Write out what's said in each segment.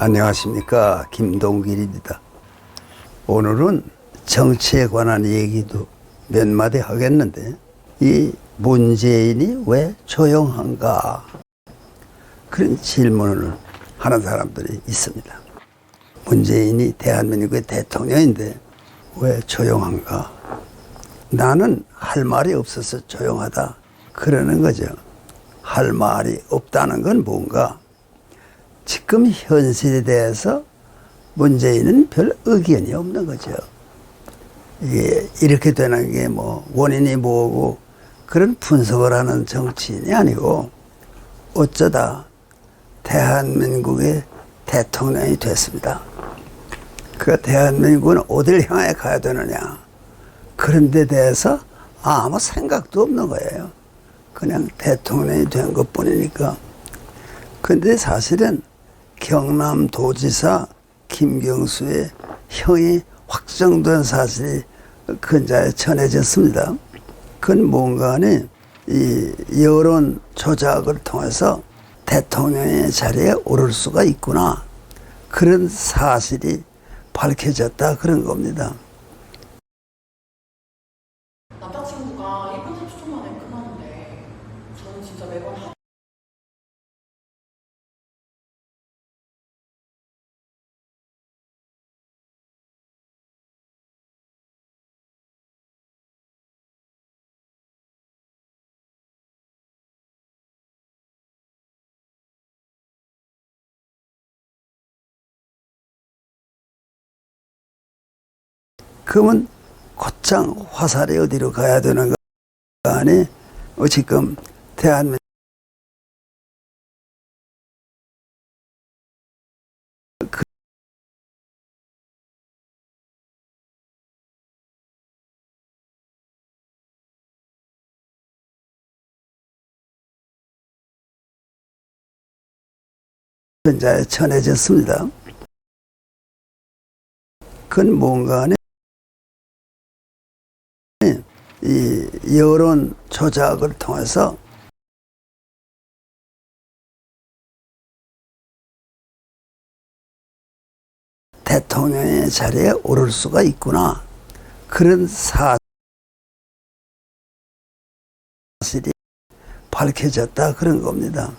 안녕하십니까 김동길입니다. 오늘은 정치에 관한 얘기도 몇 마디 하겠는데 이 문재인이 왜 조용한가 그런 질문을 하는 사람들이 있습니다. 문재인이 대한민국의 대통령인데 왜 조용한가? 나는 할 말이 없어서 조용하다 그러는 거죠. 할 말이 없다는 건 뭔가? 지금 현실에 대해서 문재인은 별 의견이 없는 거죠. 이게 이렇게 되는 게 뭐 원인이 뭐고 그런 분석을 하는 정치인이 아니고 어쩌다 대한민국의 대통령이 됐습니다. 그 대한민국은 어딜 향해 가야 되느냐. 그런 데 대해서 아무 생각도 없는 거예요. 그냥 대통령이 된 것 뿐이니까. 근데 사실은 경남도지사 김경수의 형이 확정된 사실이 근자에 전해졌습니다. 그건 뭔가 하니 이 여론 조작을 통해서 대통령의 자리에 오를 수가 있구나. 그런 사실이 밝혀졌다 그런 겁니다. 남자친구가 1분 30초 만에 끝나는데 저는 진짜 매번 그러면 곧장 화살이 어디로 가야 되는 거 아니? 어, 지금 대한민국 그 현자에 전해졌습니다. 그건 뭔가 하니 이 여론 조작을 통해서 대통령의 자리에 오를 수가 있구나. 그런 사실이 밝혀졌다 그런 겁니다.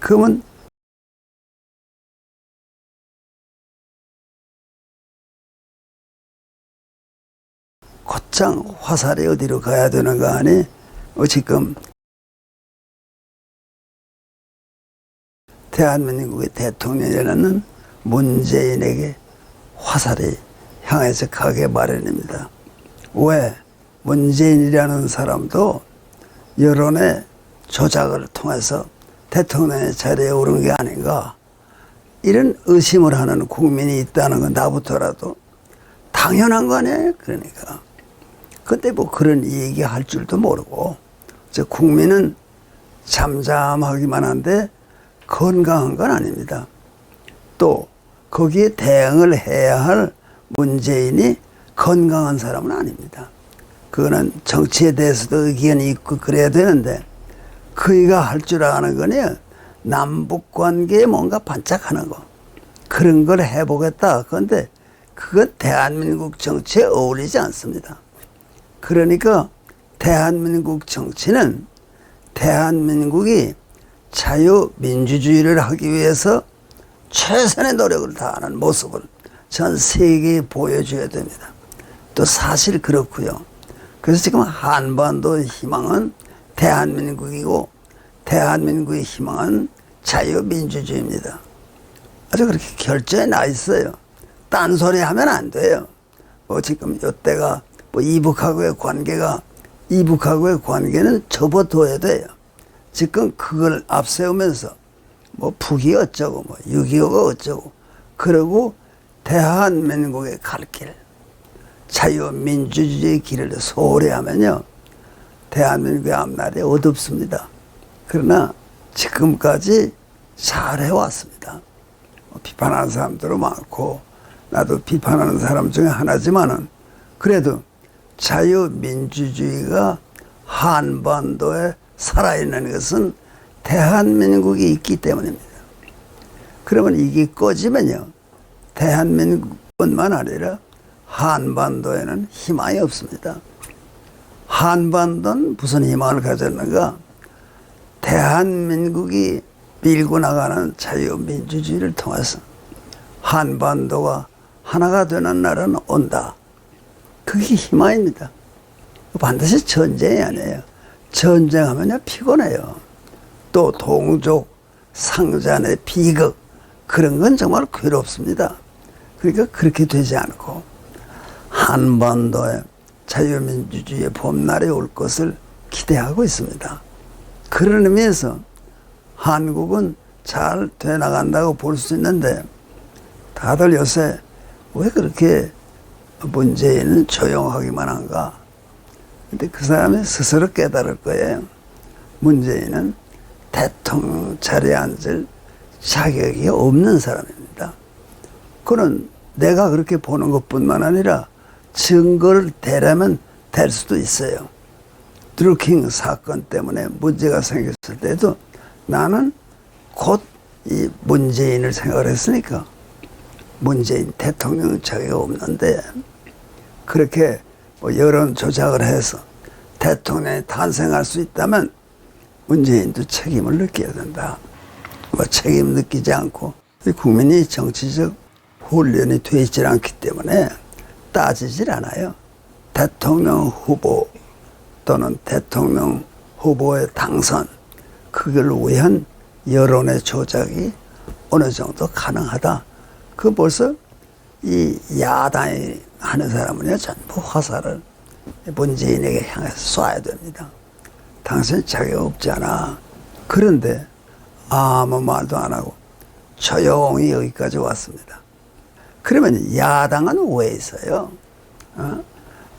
그러면 곧장 화살이 어디로 가야 되는 거 아니? 어, 지금 대한민국의 대통령이라는 문재인에게 화살이 향해서 가게 마련입니다. 왜? 문재인이라는 사람도 여론의 조작을 통해서 대통령의 자리에 오른 게 아닌가. 이런 의심을 하는 국민이 있다는 건 나부터라도 당연한 거 아니에요? 그러니까. 근데 뭐 그런 얘기 할 줄도 모르고, 저 국민은 잠잠하기만 한데 건강한 건 아닙니다. 또 거기에 대응을 해야 할 문재인이 건강한 사람은 아닙니다. 그거는 정치에 대해서도 의견이 있고 그래야 되는데 그이가 할 줄 아는 거는 남북 관계에 뭔가 반짝하는 거 그런 걸 해보겠다. 그런데 그건 대한민국 정치에 어울리지 않습니다. 그러니까 대한민국 정치는 대한민국이 자유민주주의를 하기 위해서 최선의 노력을 다하는 모습을 전 세계에 보여줘야 됩니다. 또 사실 그렇고요. 그래서 지금 한반도의 희망은 대한민국이고 대한민국의 희망은 자유민주주의입니다. 아주 그렇게 결정에 나 있어요. 딴소리 하면 안 돼요. 뭐 지금 이때가 뭐 이북하고의 관계가 이북하고의 관계는 접어둬야 돼요. 지금 그걸 앞세우면서 뭐 북이 어쩌고 뭐 6.25가 어쩌고 그러고 대한민국의 갈 길, 자유민주주의의 길을 소홀히 하면요. 대한민국의 앞날이 어둡습니다. 그러나 지금까지 잘 해왔습니다. 뭐 비판하는 사람들도 많고 나도 비판하는 사람 중에 하나지만은 그래도 자유민주주의가 한반도에 살아있는 것은 대한민국이 있기 때문입니다. 그러면 이게 꺼지면요. 대한민국뿐만 아니라 한반도에는 희망이 없습니다. 한반도는 무슨 희망을 가졌는가? 대한민국이 밀고 나가는 자유민주주의를 통해서 한반도가 하나가 되는 날은 온다. 그게 희망입니다. 반드시 전쟁이 아니에요. 전쟁하면요 피곤해요. 또 동족 상잔의 비극 그런 건 정말 괴롭습니다. 그러니까 그렇게 되지 않고 한반도에 자유민주주의의 봄날이 올 것을 기대하고 있습니다. 그런 의미에서 한국은 잘 돼 나간다고 볼 수 있는데 다들 요새 왜 그렇게 문재인은 조용하기만 한가? 근데 그 사람이 스스로 깨달을 거예요. 문재인은 대통령 자리에 앉을 자격이 없는 사람입니다. 그는 내가 그렇게 보는 것뿐만 아니라 증거를 대라면 될 수도 있어요. 드루킹 사건 때문에 문제가 생겼을 때도 나는 곧 이 문재인을 생각을 했으니까 문재인 대통령 자격 없는데 그렇게 뭐 여론 조작을 해서 대통령이 탄생할 수 있다면 문재인도 책임을 느껴야 된다. 뭐 책임 느끼지 않고 이 국민이 정치적 훈련이 돼 있지 않기 때문에 따지질 않아요. 대통령 후보 또는 대통령 후보의 당선 그걸 위한 여론의 조작이 어느 정도 가능하다. 그 벌써 이 야당이 하는 사람은요 전부 화살을 문재인에게 향해서 쏴야 됩니다. 당신 자격 없잖아. 그런데 아무 말도 안 하고 조용히 여기까지 왔습니다. 그러면 야당은 왜 있어요? 어?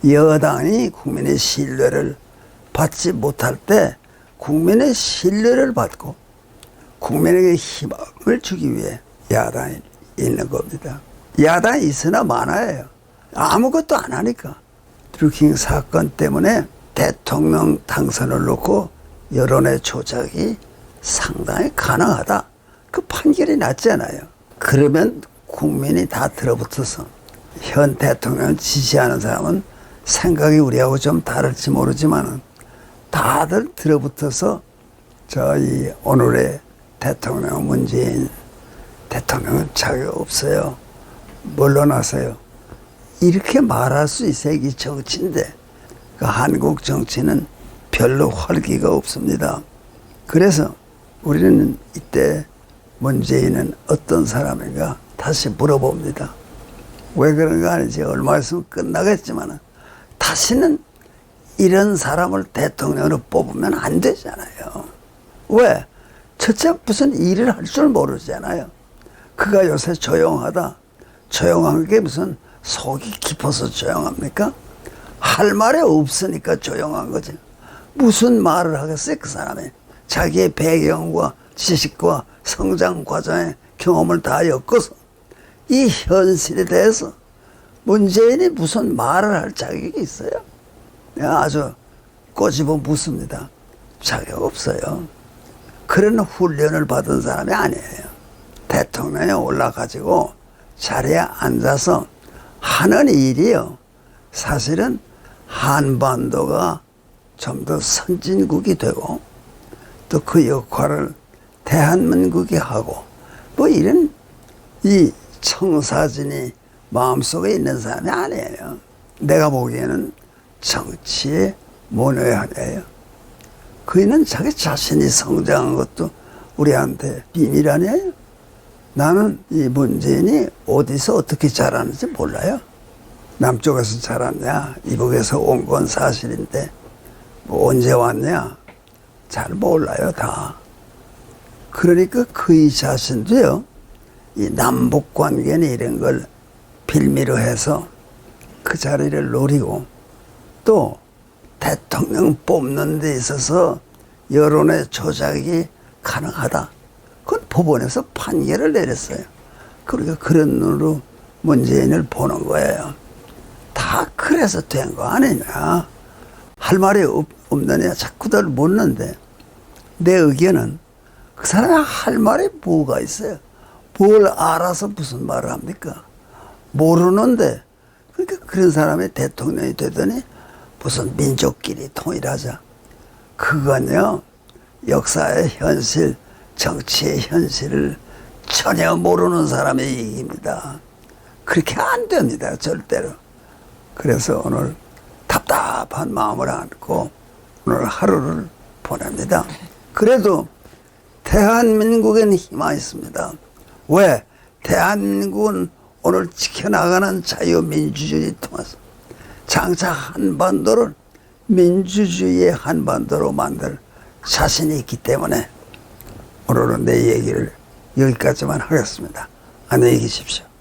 여당이 국민의 신뢰를 받지 못할 때 국민의 신뢰를 받고 국민에게 희망을 주기 위해 야당이 있는 겁니다. 야당이 있으나 많아요. 아무것도 안 하니까. 드루킹 사건 때문에 대통령 당선을 놓고 여론의 조작이 상당히 가능하다. 그 판결이 났잖아요. 그러면 국민이 다 들어붙어서 현 대통령을 지지하는 사람은 생각이 우리하고 좀 다를지 모르지만은 다들 들어붙어서 저희 오늘의 대통령 문재인 대통령은 자격 없어요. 물러나세요. 이렇게 말할 수 있어야 이게 정치인데 그 한국 정치는 별로 활기가 없습니다. 그래서 우리는 이때 문재인은 어떤 사람인가 다시 물어봅니다. 왜 그런가 아니지 얼마 있으면 끝나겠지만 다시는 이런 사람을 대통령으로 뽑으면 안 되잖아요. 왜? 첫째 무슨 일을 할 줄 모르잖아요. 그가 요새 조용하다. 조용한 게 무슨 속이 깊어서 조용합니까? 할 말이 없으니까 조용한 거지. 무슨 말을 하겠어요, 그 사람이. 자기의 배경과 지식과 성장 과정의 경험을 다 엮어서 이 현실에 대해서 문재인이 무슨 말을 할 자격이 있어요? 아주 꼬집어 묻습니다. 자격 없어요. 그런 훈련을 받은 사람이 아니에요. 대통령에 올라가지고 자리에 앉아서 하는 일이요. 사실은 한반도가 좀 더 선진국이 되고 또 그 역할을 대한민국이 하고 뭐 이런 이 청사진이 마음속에 있는 사람이 아니에요. 내가 보기에는 정치의 모노예요. 그이는 자기 자신이 성장한 것도 우리한테 비밀 아니에요? 나는 이 문재인이 어디서 어떻게 자라는지 몰라요. 남쪽에서 자랐냐, 이북에서 온 건 사실인데, 뭐 언제 왔냐, 잘 몰라요, 다. 그러니까 그의 자신도요, 이 남북 관계는 이런 걸 빌미로 해서 그 자리를 노리고 또 대통령 뽑는 데 있어서 여론의 조작이 가능하다. 그건 법원에서 판결을 내렸어요. 그러니까 그런 눈으로 문재인을 보는 거예요. 다 그래서 된 거 아니냐. 할 말이 없, 없느냐 자꾸들 묻는데 내 의견은 그 사람이 할 말이 뭐가 있어요. 뭘 알아서 무슨 말을 합니까? 모르는데 그러니까 그런 사람이 대통령이 되더니 무슨 민족끼리 통일하자. 그건요 역사의 현실, 정치의 현실을 전혀 모르는 사람의 얘기입니다. 그렇게 안 됩니다, 절대로. 그래서 오늘 답답한 마음을 안고 오늘 하루를 보냅니다. 그래도 대한민국엔 희망이 있습니다. 왜? 대한민국은 오늘 지켜나가는 자유민주주의 통해서 장차 한반도를 민주주의의 한반도로 만들 자신이 있기 때문에 오늘은 내 얘기를 여기까지만 하겠습니다. 안녕히 계십시오.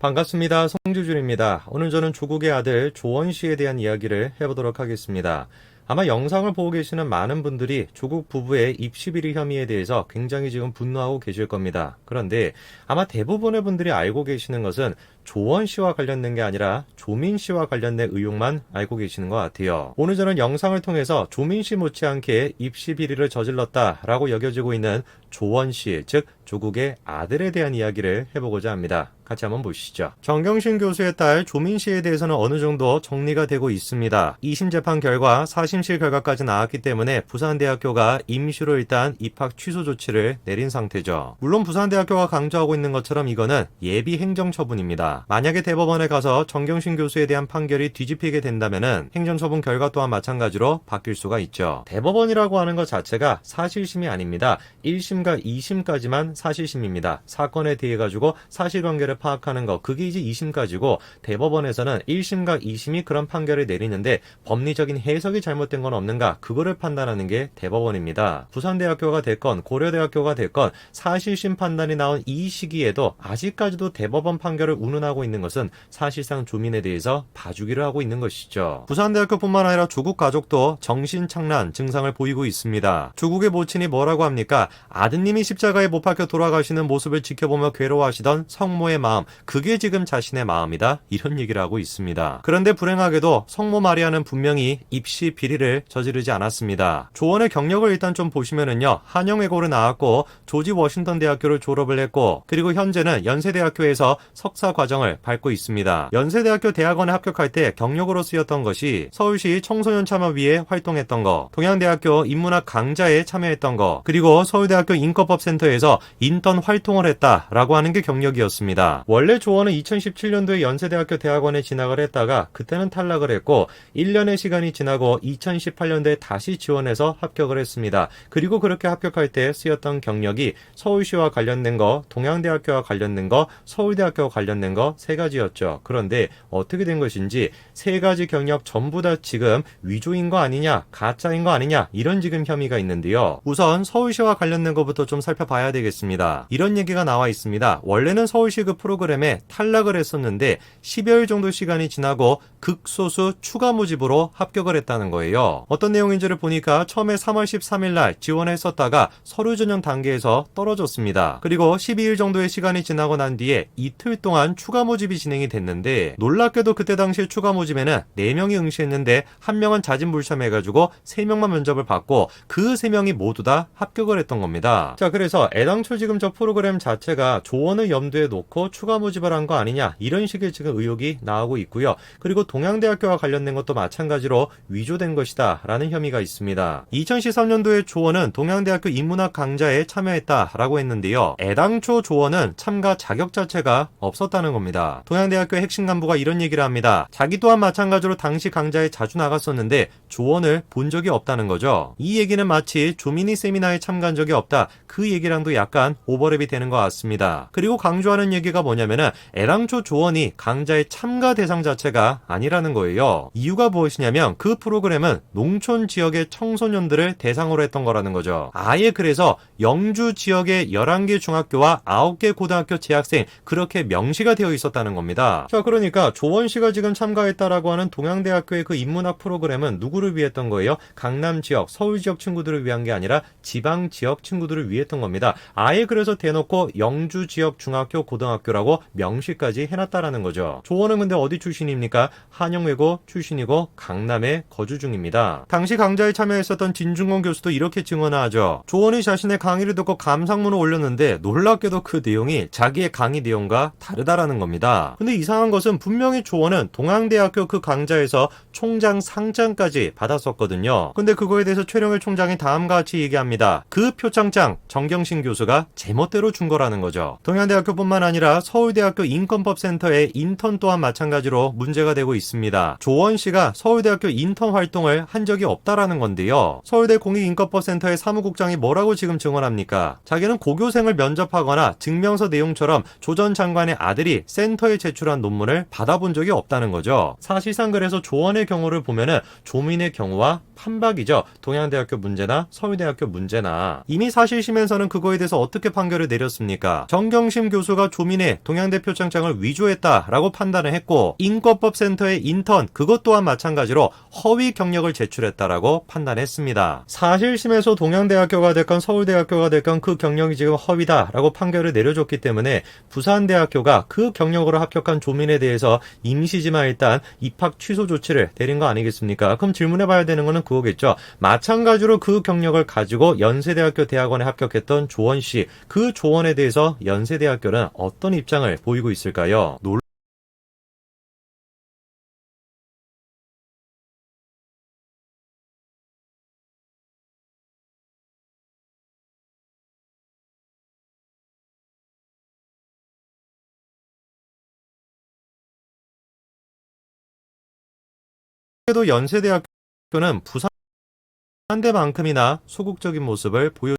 반갑습니다. 송주준입니다. 오늘 저는 조국의 아들 조원 씨에 대한 이야기를 해보도록 하겠습니다. 아마 영상을 보고 계시는 많은 분들이 조국 부부의 입시 비리 혐의에 대해서 굉장히 지금 분노하고 계실 겁니다. 그런데 아마 대부분의 분들이 알고 계시는 것은 조원 씨와 관련된 게 아니라 조민 씨와 관련된 의혹만 알고 계시는 것 같아요. 오늘 저는 영상을 통해서 조민 씨 못지않게 입시 비리를 저질렀다라고 여겨지고 있는 조원 씨, 즉 조국의 아들에 대한 이야기를 해보고자 합니다. 같이 한번 보시죠. 정경심 교수의 딸 조민 씨에 대해서는 어느 정도 정리가 되고 있습니다. 2심 재판 결과 4심실 결과까지 나왔기 때문에 부산대학교가 임시로 일단 입학 취소 조치를 내린 상태죠. 물론 부산대학교가 강조하고 있는 것처럼 이거는 예비 행정처분입니다. 만약에 대법원에 가서 정경심 교수에 대한 판결이 뒤집히게 된다면은 행정처분 결과 또한 마찬가지로 바뀔 수가 있죠. 대법원이라고 하는 것 자체가 사실심이 아닙니다. 1심과 2심까지만 사실심입니다. 사건에 대해 가지고 사실관계를 파악하는 것 그게 이제 2심까지고 대법원에서는 1심과 2심이 그런 판결을 내리는데 법리적인 해석이 잘못된 건 없는가 그거를 판단하는 게 대법원입니다. 부산대학교가 됐건 고려대학교가 됐건 사실심 판단이 나온 이 시기에도 아직까지도 대법원 판결을 운운하고 있는 것은 사실상 조민에 대해서 봐주기를 하고 있는 것이죠. 부산대학교뿐만 아니라 조국 가족도 정신착란 증상을 보이고 있습니다. 조국의 모친이 뭐라고 합니까? 아드님이 십자가에 못 박혀 돌아가시는 모습을 지켜보며 괴로워하시던 성모의 마 음, 그게 지금 자신의 마음이다. 이런 얘기를 하고 있습니다. 그런데 불행하게도 성모 마리아는 분명히 입시 비리를 저지르지 않았습니다. 조원의 경력을 일단 좀 보시면은요. 한영외고를 나왔고 조지 워싱턴 대학교를 졸업을 했고 그리고 현재는 연세대학교에서 석사 과정을 밟고 있습니다. 연세대학교 대학원에 합격할 때 경력으로 쓰였던 것이 서울시 청소년 참여위에 활동했던 거, 동양대학교 인문학 강좌에 참여했던 거, 그리고 서울대학교 인권법센터에서 인턴 활동을 했다라고 하는 게 경력이었 원래 조원은 2017년도에 연세대학교 대학원에 진학을 했다가 그때는 탈락을 했고 1년의 시간이 지나고 2018년도에 다시 지원해서 합격을 했습니다. 그리고 그렇게 합격할 때 쓰였던 경력이 서울시와 관련된 거, 동양대학교와 관련된 거, 서울대학교와 관련된 거 세 가지였죠. 그런데 어떻게 된 것인지 세 가지 경력 전부 다 지금 위조인 거 아니냐, 가짜인 거 아니냐 이런 지금 혐의가 있는데요. 우선 서울시와 관련된 것부터 좀 살펴봐야 되겠습니다. 이런 얘기가 나와 있습니다. 원래는 서울시 그 그램에 탈락을 했었는데 10여일 정도 시간이 지나고 극소수 추가 모집으로 합격을 했다는 거예요. 어떤 내용인지를 보니까 처음에 3월 13일 날 지원했었다가 서류 전형 단계에서 떨어졌습니다. 그리고 12일 정도의 시간이 지나고 난 뒤에 이틀 동안 추가 모집이 진행이 됐는데 놀랍게도 그때 당시에 추가 모집에는 4명이 응시했는데 한 명은 자진불참해가지고 3명만 면접을 받고 그 3명이 모두 다 합격을 했던 겁니다. 자 그래서 애당초 지금 저 프로그램 자체가 조언을 염두에 놓고 추가 모집을 한 거 아니냐 이런 식의 지금 의혹이 나오고 있고요. 그리고 동양대학교와 관련된 것도 마찬가지로 위조된 것이다 라는 혐의가 있습니다. 2013년도에 조언은 동양대학교 인문학 강좌에 참여했다라고 했는데요. 애당초 조언은 참가 자격 자체가 없었다는 겁니다. 동양대학교 핵심 간부가 이런 얘기를 합니다. 자기 또한 마찬가지로 당시 강좌에 자주 나갔었는데 조언을 본 적이 없다는 거죠. 이 얘기는 마치 조미니 세미나에 참가한 적이 없다. 그 얘기랑도 약간 오버랩이 되는 것 같습니다. 그리고 강조하는 얘기가 뭐냐면은 애당초 조언이 강좌의 참가 대상 자체가 아니라는 거예요. 이유가 무엇이냐면 그 프로그램은 농촌 지역의 청소년들을 대상으로 했던 거라는 거죠. 아예 그래서 영주 지역의 11개 중학교와 9개 고등학교 재학생 그렇게 명시가 되어 있었다는 겁니다. 자, 그러니까 조원 씨가 지금 참가했다라고 하는 동양대학교의 그 인문학 프로그램은 누구를 위했던 거예요? 강남 지역, 서울 지역 친구들을 위한 게 아니라 지방 지역 친구들을 위했던 겁니다. 아예 그래서 대놓고 영주 지역 중학교, 고등학교 라고 명시까지 해놨다라는 거죠. 조원은 근데 어디 출신입니까? 한영외고 출신이고 강남에 거주 중입니다. 당시 강좌에 참여했었던 진중권 교수도 이렇게 증언하죠. 조원이 자신의 강의를 듣고 감상문을 올렸는데 놀랍게도 그 내용이 자기의 강의 내용과 다르다라는 겁니다. 근데 이상한 것은 분명히 조원은 동양대학교 그 강좌에서 총장 상장까지 받았었거든요. 근데 그거에 대해서 최룡일 총장이 다음과 같이 얘기합니다. 그 표창장 정경신 교수가 제멋대로 준 거라는 거죠. 동양대학교뿐만 아니라 서울대학교 인권법센터의 인턴 또한 마찬가지로 문제가 되고 있습니다. 조원 씨가 서울대학교 인턴 활동을 한 적이 없다라는 건데요. 서울대 공익인권법센터의 사무국장이 뭐라고 지금 증언합니까? 자기는 고교생을 면접하거나 증명서 내용처럼 조 전 장관의 아들이 센터에 제출한 논문을 받아본 적이 없다는 거죠. 사실상 그래서 조원의 경우를 보면은 조민의 경우와 판박이죠. 동양대학교 문제나 서울대학교 문제나 이미 사실심에서는 그거에 대해서 어떻게 판결을 내렸습니까? 정경심 교수가 조민의 동양대 표창장을 위조했다라고 판단을 했고 인권법 센터의 인턴 그것 또한 마찬가지로 허위 경력을 제출했다라고 판단했습니다. 사실심에서 동양대학교가 됐건 서울대학교가 됐건 그 경력이 지금 허위다라고 판결을 내려줬기 때문에 부산대학교가 그 경력으로 합격한 조민에 대해서 임시지만 일단 입학 취소 조치를 내린 거 아니겠습니까? 그럼 질문해 봐야 되는 거는 그거겠죠. 마찬가지로 그 경력을 가지고 연세대학교 대학원에 합격했던 조원 씨, 그 조원에 대해서 연세대학교는 어떤 입장을 보이고 있을까요? 놀... 그래도 연세대학교 는 부산대만큼이나 소극적인 모습을 보여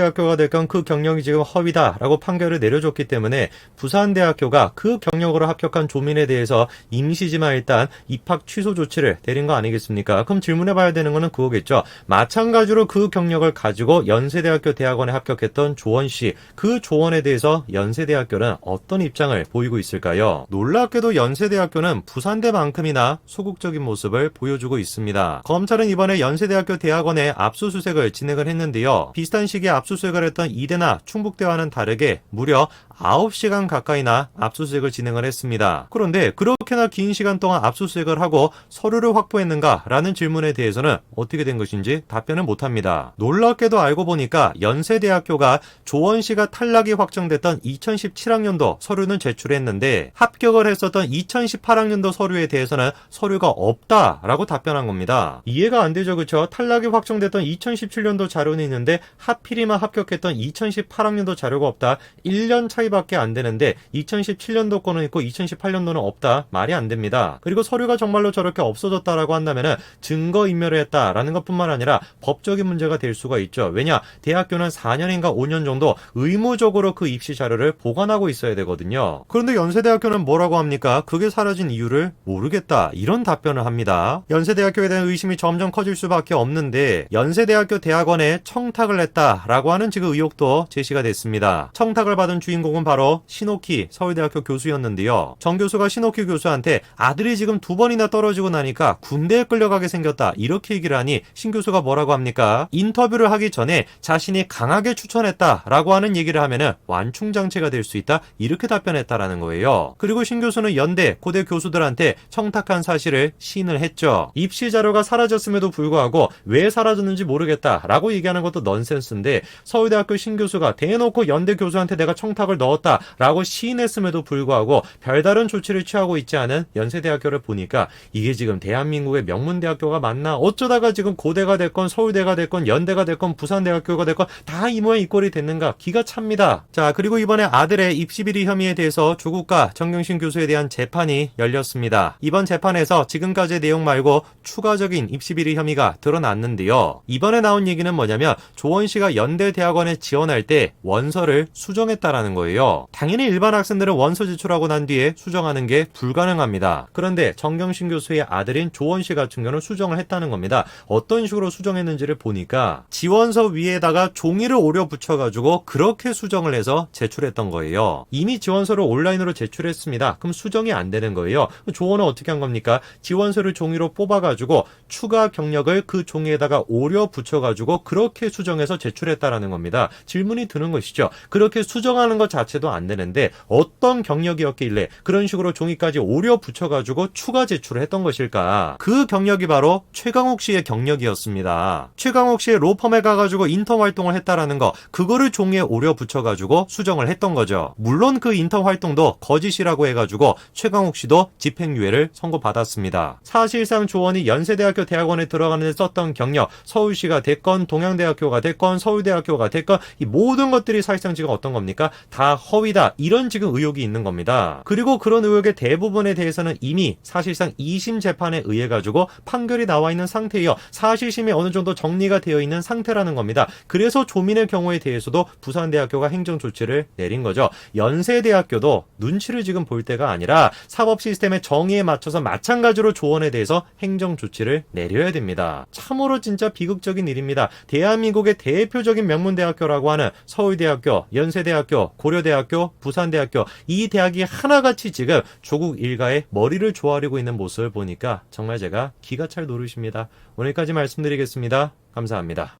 대학교가 됐건 그 경력이 지금 허위다라고 판결을 내려줬기 때문에 부산대학교가 그 경력으로 합격한 조민에 대해서 임시지만 일단 입학 취소 조치를 내린 거 아니겠습니까? 그럼 질문해 봐야 되는 거는 그거겠죠. 마찬가지로 그 경력을 가지고 연세대학교 대학원에 합격했던 조원 씨, 그 조원에 대해서 연세대학교는 어떤 입장을 보이고 있을까요? 놀랍게도 연세대학교는 부산대만큼이나 소극적인 모습을 보여주고 있습니다. 검찰은 이번에 연세대학교 대학원에 압수수색을 진행을 했는데요. 비슷한 시기에 압수 수색을 했던 이대나 충북대와는 다르게 무려 9시간 가까이나 압수수색을 진행을 했습니다. 그런데 그렇게나 긴 시간 동안 압수수색을 하고 서류를 확보했는가 라는 질문에 대해서는 어떻게 된 것인지 답변을 못합니다. 놀랍게도 알고 보니까 연세대학교가 조원 씨가 탈락이 확정됐던 2017학년도 서류는 제출했는데 합격을 했었던 2018학년도 서류에 대해서는 서류가 없다라고 답변한 겁니다. 이해가 안 되죠, 그렇죠? 탈락이 확정됐던 2017년도 자료는 있는데 하필이만 합격했던 2018학년도 자료가 없다. 1년 차이 밖에 안 되는데 2017년도 거는 있고 2018년도는 없다. 말이 안 됩니다. 그리고 서류가 정말로 저렇게 없어졌다라고 한다면은 증거 인멸을 했다라는 것뿐만 아니라 법적인 문제가 될 수가 있죠. 왜냐? 대학교는 4년인가 5년 정도 의무적으로 그 입시 자료를 보관하고 있어야 되거든요. 그런데 연세대학교는 뭐라고 합니까? 그게 사라진 이유를 모르겠다. 이런 답변을 합니다. 연세대학교에 대한 의심이 점점 커질 수밖에 없는데 연세대학교 대학원에 청탁을 했다라고 하는 지금 의혹도 제시가 됐습니다. 청탁을 받은 주인공 은 바로 신옥희 서울대학교 교수였는데요. 정 교수가 신옥희 교수한테 아들이 지금 두 번이나 떨어지고 나니까 군대에 끌려가게 생겼다. 이렇게 얘기를 하니 신 교수가 뭐라고 합니까? 인터뷰를 하기 전에 자신이 강하게 추천했다라고 하는 얘기를 하면은 완충장치가 될 수 있다. 이렇게 답변했다라는 거예요. 그리고 신 교수는 연대, 고대 교수들한테 청탁한 사실을 시인을 했죠. 입시 자료가 사라졌음에도 불구하고 왜 사라졌는지 모르겠다라고 얘기하는 것도 넌센스인데 서울대학교 신 교수가 대놓고 연대 교수한테 내가 청탁을 넣었다라고 시인했음에도 불구하고 별다른 조치를 취하고 있지 않은 연세대학교를 보니까 이게 지금 대한민국의 명문대학교가 맞나 어쩌다가 지금 고대가 됐건 서울대가 됐건 연대가 됐건 부산대학교가 됐건 다 이 모양 이 꼴이 됐는가 기가 찹니다. 자 그리고 이번에 아들의 입시비리 혐의에 대해서 조국과 정경심 교수에 대한 재판이 열렸습니다. 이번 재판에서 지금까지의 내용 말고 추가적인 입시비리 혐의가 드러났는데요. 이번에 나온 얘기는 뭐냐면 조원 씨가 연대 대학원에 지원할 때 원서를 수정했다라는 거예요. 당연히 일반 학생들은 원서 제출하고 난 뒤에 수정하는 게 불가능합니다. 그런데 정경심 교수의 아들인 조원 씨 같은 경우는 수정을 했다는 겁니다. 어떤 식으로 수정했는지를 보니까 지원서 위에다가 종이를 오려 붙여가지고 그렇게 수정을 해서 제출했던 거예요. 이미 지원서를 온라인으로 제출했습니다. 그럼 수정이 안 되는 거예요. 조원은 어떻게 한 겁니까? 지원서를 종이로 뽑아가지고 추가 경력을 그 종이에다가 오려 붙여가지고 그렇게 수정해서 제출했다라는 겁니다. 질문이 드는 것이죠. 그렇게 수정하는 것 자 체도 안 되는데 어떤 경력이었길래 그런 식으로 종이까지 오려 붙여가지고 추가 제출을 했던 것일까? 그 경력이 바로 최강욱 씨의 경력이었습니다. 최강욱 씨의 로펌에 가가지고 인턴 활동을 했다라는 거, 그거를 종이에 오려 붙여가지고 수정을 했던 거죠. 물론 그 인턴 활동도 거짓이라고 해가지고 최강욱 씨도 집행유예를 선고받았습니다. 사실상 조원이 연세대학교 대학원에 들어가는 데 썼던 경력, 서울시가 됐건 동양대학교가 됐건 서울대학교가 됐건 이 모든 것들이 사실상 지금 어떤 겁니까? 다 허위다. 이런 지금 의혹이 있는 겁니다. 그리고 그런 의혹의 대부분에 대해서는 이미 사실상 2심 재판에 의해 가지고 판결이 나와 있는 상태이요. 사실심이 어느 정도 정리가 되어 있는 상태라는 겁니다. 그래서 조민의 경우에 대해서도 부산대학교가 행정 조치를 내린 거죠. 연세대학교도 눈치를 지금 볼 때가 아니라 사법 시스템의 정의에 맞춰서 마찬가지로 조언에 대해서 행정 조치를 내려야 됩니다. 참으로 진짜 비극적인 일입니다. 대한민국의 대표적인 명문대학교라고 하는 서울대학교, 연세대학교, 고려대학교, 부산대학교 이 대학이 하나같이 지금 조국 일가의 머리를 조아리고 있는 모습을 보니까 정말 제가 기가 찰 노릇입니다. 오늘까지 말씀드리겠습니다. 감사합니다.